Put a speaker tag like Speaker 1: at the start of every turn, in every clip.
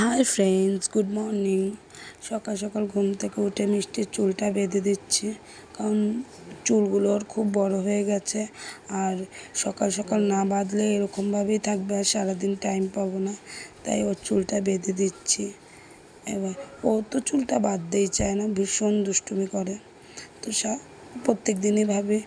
Speaker 1: Hi friends, good morning. সকাল সকাল ঘুম থেকে উঠে মিষ্টির চুলটা বেঁধে দিচ্ছি, কারণ চুলগুলো ওর খুব বড় হয়ে গেছে, আর সকাল সকাল না বাঁধলে এরকমভাবেই থাকবে, আর সারাদিন টাইম পাবো না, তাই ওর চুলটা বেঁধে দিচ্ছি। এবার ও তো চুলটা বাঁধতেই চায় না, ভীষণ দুষ্টুমি করে। তো সা প্রত্যেক দিনই ভাবি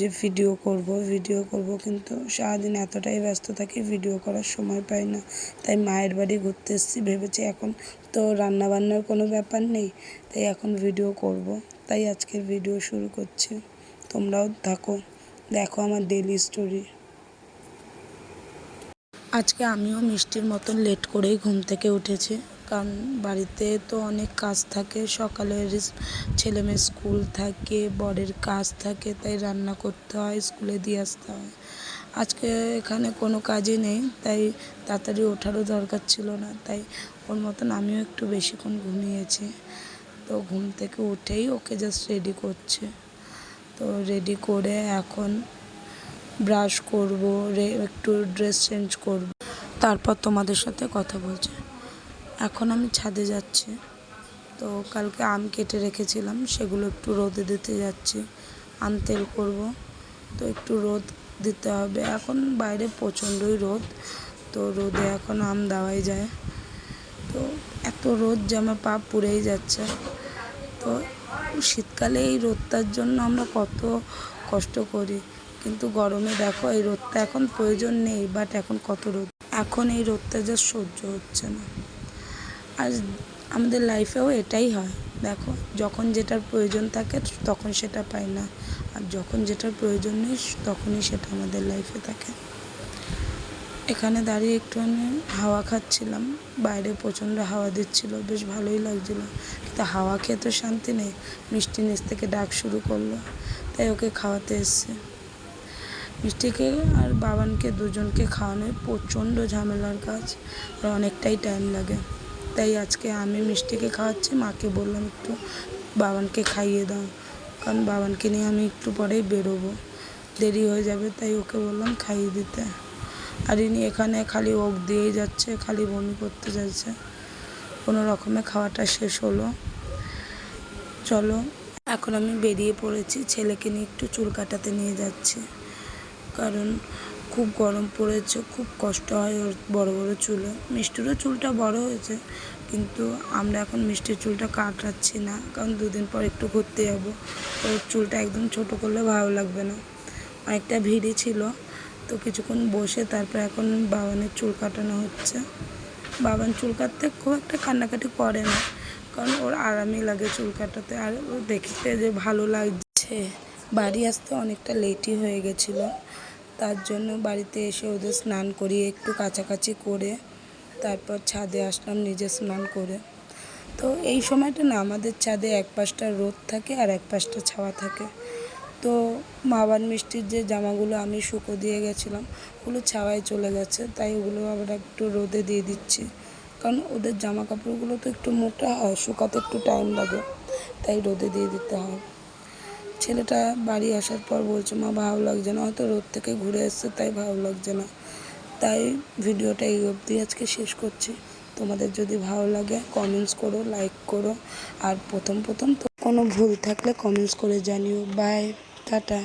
Speaker 1: যে ভিডিও করব ভিডিও করব, কিন্তু সারাদিন এতটাই ব্যস্ত থাকি ভিডিও করার সময় পাই না। তাই মায়ের বাড়ি ঘুরতে এসেছি, ভেবেছি এখন তো রান্নাবান্নার কোনো ব্যাপার নেই, তাই এখন ভিডিও করব। তাই আজকের ভিডিও শুরু করছি। তোমরাও থাকো, দেখো আমার ডেলি স্টোরি আজকে আমিও মিষ্টির মতন লেট করেই ঘুম থেকে উঠেছি। কারণ বাড়িতে তো অনেক কাজ থাকে। সকালের ছেলে মেয়ের স্কুল থাকে, বরের কাজ থাকে, তাই রান্না করতে হয়, স্কুলে দিয়ে আসতে হয়। আজকে এখানে কোনো কাজই নেই, তাই তাড়াতাড়ি ওঠারও দরকার ছিল না, তাই ওর মতন আমিও একটু বেশিক্ষণ ঘুমিয়েছি। তো ঘুম থেকে উঠেই ওকে জাস্ট রেডি করছে। তো রেডি করে এখন ব্রাশ করব একটু ড্রেস চেঞ্জ করব। তারপর তোমাদের সাথে কথা বলছি। এখন আমি ছাদে যাচ্ছি। তো কালকে আম কেটে রেখেছিলাম, সেগুলো একটু রোদে দিতে যাচ্ছি। আম তেল করব, তো একটু রোদ দিতে হবে। এখন বাইরে প্রচণ্ডই রোদ, তো রোদে এখন আম দেওয়াই যায়। তো এত রোদ যে আমার পা পুড়েই যাচ্ছে। তো শীতকালে এই রোদটার জন্য আমরা কত কষ্ট করি। কিন্তু গরমে দেখো, এই রোদটা এখন প্রয়োজন নেই বাট এখন কত রোদ। এখন এই রোদটা যা সহ্য হচ্ছে না। আর আমাদের লাইফেও এটাই হয়। দেখো, যখন যেটার প্রয়োজন থাকে তখন সেটা পাই না। আর যখন যেটার প্রয়োজন নেই তখনই সেটা আমাদের লাইফে থাকে। এখানে দাঁড়িয়ে একটুখানি হাওয়া খাচ্ছিলাম। বাইরে প্রচণ্ড হাওয়া দিচ্ছিল, বেশ ভালোই লাগছিল। কিন্তু হাওয়া খেয়ে তো শান্তি নেই, মিষ্টি নিচ থেকে ডাক শুরু করল, তাই ওকে খাওয়াতে এসছে। মিষ্টিকে আর বাবানকে দুজনকে খাওয়ানোর প্রচণ্ড ঝামেলার কাজ, আর অনেকটাই টাইম লাগে। তাই আজকে আমি মিষ্টিকে খাওয়াচ্ছি। মাকে বললাম একটু বাবানকে খাইয়ে দাও। কারণ বাবানকে নিয়ে আমি একটু পরেই বেরোবো। দেরি হয়ে যাবে তাই ওকে বললাম খাইয়ে দিতে। আর ইনি এখানে খালি ওক দিয়েই যাচ্ছে, খালি বমি করতে যাচ্ছে। কোনো রকমে খাওয়াটা শেষ হলো। চলো, এখন আমি বেরিয়ে পড়েছি। ছেলেকে নিয়ে একটু চুল কাটাতে নিয়ে যাচ্ছি। কারণ খুব গরম পড়েছে, খুব কষ্ট হয় ওর বড় বড় চুলে। মিষ্টিরও চুলটা বড় হয়েছে, কিন্তু আমরা এখন মিষ্টির চুলটা কাটাচ্ছি না, কারণ দুদিন পর একটু ঘুরতে যাব। ওর চুলটা একদম ছোট করলে ভালো লাগবে না। অনেকটা ভিড়ই ছিল, তো কিছুক্ষণ বসে তারপর এখন বাবানের চুল কাটানো হচ্ছে। বাবান চুল কাটতে খুব একটা কান্নাকাটি করে না, কারণ ওর আরামই লাগে চুল কাটাতে, আর ও দেখতে যে ভালো লাগছে। বাড়ি আসতে অনেকটা লেটই হয়ে গেছিল। তার জন্য বাড়িতে এসে ওদের স্নান করিয়ে একটু কাছাকাছি করে তারপর ছাদে আসলাম নিজে স্নান করে। তো এই সময়টা না আমাদের ছাদে এক পাশটা রোদ থাকে আর এক পাশটা ছাওয়া থাকে। তো মাবার মিষ্টির যে জামাগুলো আমি শুকো দিয়ে গেছিলাম, ওগুলো ছাওয়ায় চলে গেছে, তাই ওগুলো আবার একটু রোদে দিয়ে দিচ্ছি। কারণ ওদের জামা কাপড়গুলো তো একটু মোটা হয়, শুকাতে একটু টাইম লাগে, তাই রোদে দিয়ে দিতে হয়। ছেলেটা বাড়ি আসার পর বলছে, মা, ভালো লাগছে না। হয়তো রোদ থেকে ঘুরে এসছে, তাই ভালো লাগছে না। তাই ভিডিওটা এই অবধি আজকে শেষ করছি। তোমাদের যদি ভালো লাগে কমেন্টস করো লাইক করো। আর প্রথম প্রথম তো কোনো ভুল থাকলে কমেন্টস করে জানিও। Bye tata.